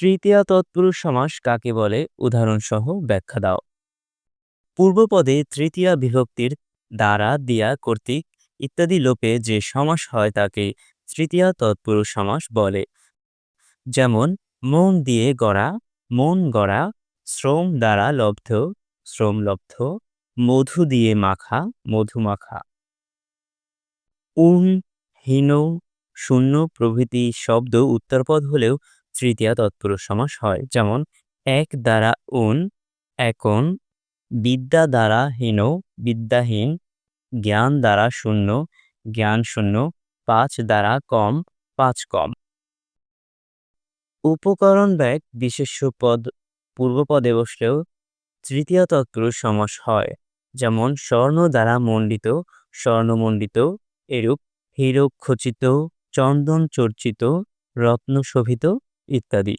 তৃতীয়া তৎপুরুষ সমাস কাকে বলে? উদাহরণসহ ব্যাখ্যা দাও। পূর্বপদে তৃতীয়া বিভক্তির দ্বারা দিয়া কর্তৃক ইত্যাদি লোপে যে সমাস হয় তাকে তৃতীয়া তৎপুরুষ সমাস বলে। যেমন, মন দিয়ে গড়া, মন গড়া, শ্রম দ্বারা লব্ধ, শ্রম লব্ধ, মধু দিয়ে মাখা, মধু মাখা। উন হীন, শূন্য প্রভৃতি শব্দ উত্তরপদ হলেও তৃতীয়া তৎপুরুষ সমাস হয়। যেমন, এক দ্বারা উন একন বিদ্যা দ্বারা হীন, বিদ্যাহীন, জ্ঞান দ্বারা শূন্য, জ্ঞান শূন্য, পাঁচ দ্বারা কম, পাঁচ কম। উপকরণ ব্যাগ বিশেষ্য পদ পূর্বপদে বসলেও তৃতীয় তৎপুরুষ সমাস হয়। যেমন, স্বর্ণ দ্বারা মণ্ডিত, স্বর্ণমণ্ডিত, এরূপ হীরক খচিত চন্দন চর্চিত, রত্ন শোভিত ইত্যাদি।